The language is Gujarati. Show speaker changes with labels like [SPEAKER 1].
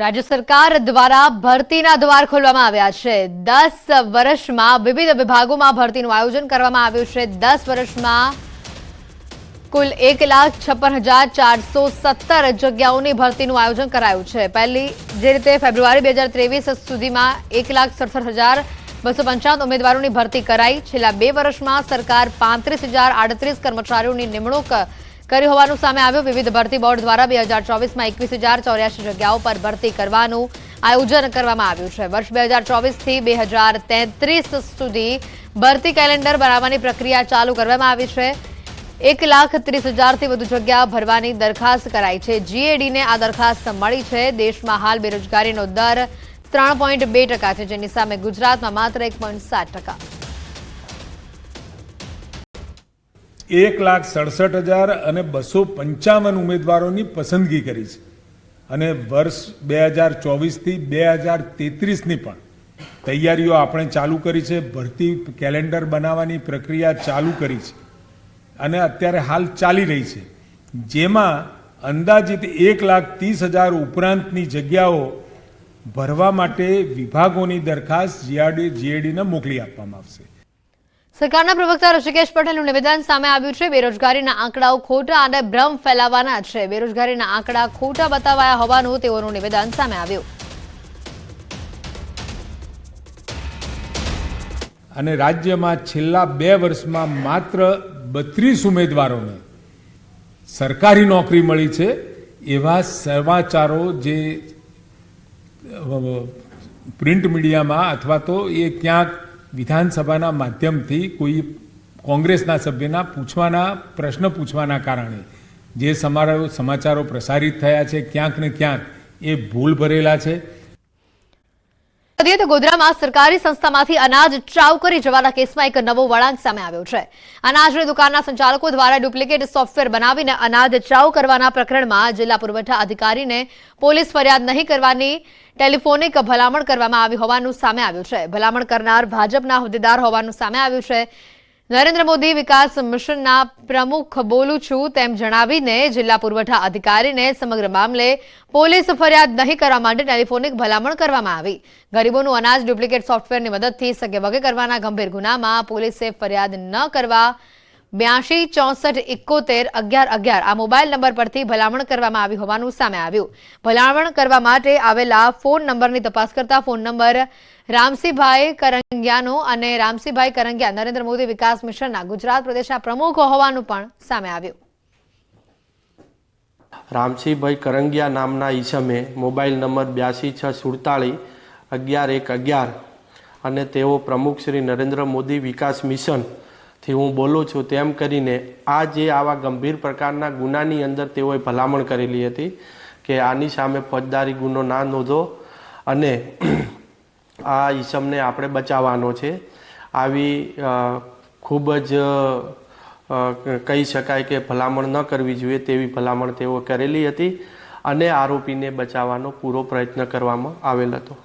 [SPEAKER 1] રાજ્ય સરકાર દ્વારા ભરતીના દ્વાર ખોલવામાં આવ્યા છે. દસ વર્ષમાં વિવિધ વિભાગોમાં ભરતીનું આયોજન કરવામાં આવ્યું છે. દસ વર્ષમાં કુલ એક લાખ છપ્પન હજાર ચારસો સત્તર જગ્યાઓની ભરતીનું આયોજન કરાયું છે. પહેલી જે રીતે ફેબ્રુઆરી બે હજાર ત્રેવીસ સુધીમાં એક લાખ સડસઠ હજાર બસો પંચાવન ઉમેદવારોની ભરતી કરાઈ. છેલ્લા બે વર્ષમાં સરકાર પાંત્રીસ હજાર આડત્રીસ કર્મચારીઓની નિમણૂક કરી હોવાનું સામે આવ્યું. વિવિધ ભરતી બોર્ડ દ્વારા બે હજાર ચોવીસમાં એકવીસ હજાર ચોર્યાસી જગ્યાઓ પર ભરતી કરવાનું આયોજન કરવામાં આવ્યું છે. વર્ષ બે હજાર ચોવીસથી બે હજાર તેત્રીસ સુધી ભરતી કેલેન્ડર બનાવવાની પ્રક્રિયા ચાલુ કરવામાં આવી છે. એક લાખ ત્રીસ હજારથી વધુ જગ્યા ભરવાની દરખાસ્ત કરાઈ છે. જીએડીને આ દરખાસ્ત મળી છે. દેશમાં હાલ બેરોજગારીનો દર ત્રણ પોઈન્ટ બે ટકા છે, જેની સામે ગુજરાતમાં માત્ર એક પોઈન્ટ સાત ટકા.
[SPEAKER 2] એક લાખ સડસઠ હજાર અને બસો પંચાવન ઉમેદવારોની પસંદગી કરી છે. અને વર્ષ બે હજાર ચોવીસથી બે હજાર તેત્રીસની પણ તૈયારીઓ આપણે ચાલુ કરી છે, ભરતી કેલેન્ડર બનાવવાની પ્રક્રિયા ચાલુ કરી છે. અને અત્યારે હાલ ચાલી રહી છે. જેમાં અંદાજિત એક લાખ ત્રીસ હજાર ઉપરાંતની જગ્યાઓ ભરવા માટે વિભાગોની દરખાસ્ત જીઆરડી જીએડીને મોકલી આપવામાં આવશે.
[SPEAKER 1] સરકારના પ્રવક્તા ઋષિકેશ પટેલનું નિવેદન સામે આવ્યું છે. બેરોજગારીના આંકડાઓ ખોટા અને ભ્રમ ફેલાવાના છે. બેરોજગારીના આંકડા ખોટા બતાવાયા હોવાનું તેઓનું નિવેદન સામે આવ્યું.
[SPEAKER 2] અને રાજ્યમાં છેલ્લા બે વર્ષમાં માત્ર બત્રીસ ઉમેદવારોને સરકારી નોકરી મળી છે. એવા સમાચારો જે પ્રિન્ટ મીડિયામાં અથવા તો એ ક્યાંક વિધાનસભાના માધ્યમથી કોઈ કોંગ્રેસના સભ્યના પૂછવાના, પ્રશ્ન પૂછવાના કારણે જે સમારો સમાચારો પ્રસારિત થયા છે ક્યાંક ને ક્યાંક એ ભૂલ ભરેલા છે.
[SPEAKER 1] કરીએ તો ગોધરામાં સરકારી સંસ્થામાંથી અનાજ ટ્રાવ કરી જવાના કેસમાં એક નવો વળાંક સામે આવ્યો છે. અનાજની દુકાનના સંચાલકો દ્વારા ડુપ્લિકેટ સોફ્ટવેર બનાવીને અનાજ ટ્રાવ કરવાના પ્રકરણમાં જિલ્લા પુરવઠા અધિકારીને પોલીસ ફરિયાદ નહીં કરવાની ટેલિફોનિક ભલામણ કરવામાં આવી હોવાનું સામે આવ્યું છે. ભલામણ કરનાર ભાજપના હોદ્દેદાર હોવાનું સામે આવ્યું છે. નરેન્દ્ર મોદી વિકાસ મિશનના પ્રમુખ બોલું છું તેમ જણાવીને જિલ્લા પુરવઠા અધિકારીને સમગ્ર મામલે પોલીસ ફરિયાદ નહીં કરવા માટે ટેલિફોનિક ભલામણ કરવામાં આવી. ગરીબોનું અનાજ ડુપ્લિકેટ સોફ્ટવેરની મદદથી સગે વગે કરવાના ગંભીર ગુનામાં પોલીસે ફરિયાદ ન કરવા બ્યાસી ચોસઠ ઇકોતેર અગિયાર અગિયાર આ મોબાઈલ નંબર પરથી ભલામણ કરવામાં આવી હોવાનું સામે આવ્યું. ભલામણ કરવા માટે આવેલા ફોન નંબરની તપાસ કરતા ફોન નંબર રામસિંહભાઈ કરંગિયાનો અને રામસિંહભાઈ કરંગિયા નરેન્દ્ર મોદી વિકાસ મિશનના ગુજરાત પ્રદેશના પ્રમુખ હોવાનું પણ સામે આવ્યું.
[SPEAKER 3] રામસિંહભાઈ કરંગિયા નામના ઈસમે મોબાઈલ નંબર બ્યાસી છ સુડતાળીસ અગિયાર એક અગિયાર અને તેઓ પ્રમુખ શ્રી નરેન્દ્ર મોદી વિકાસ મિશનથી હું બોલું છું તેમ કરીને આ જે આવા ગંભીર પ્રકારના ગુનાની અંદર તેઓએ ભલામણ કરેલી હતી કે આની સામે ફોજદારી ગુનો ના નોંધો અને આ ઈસમને આપણે બચાવવાનો છે. આવી ખૂબ જ કહી શકાય કે ભલામણ ન કરવી જોઈએ તેવી ભલામણ તેઓ કરેલી હતી અને આરોપીને બચાવવાનો પૂરો પ્રયત્ન કરવામાં આવેલ હતો.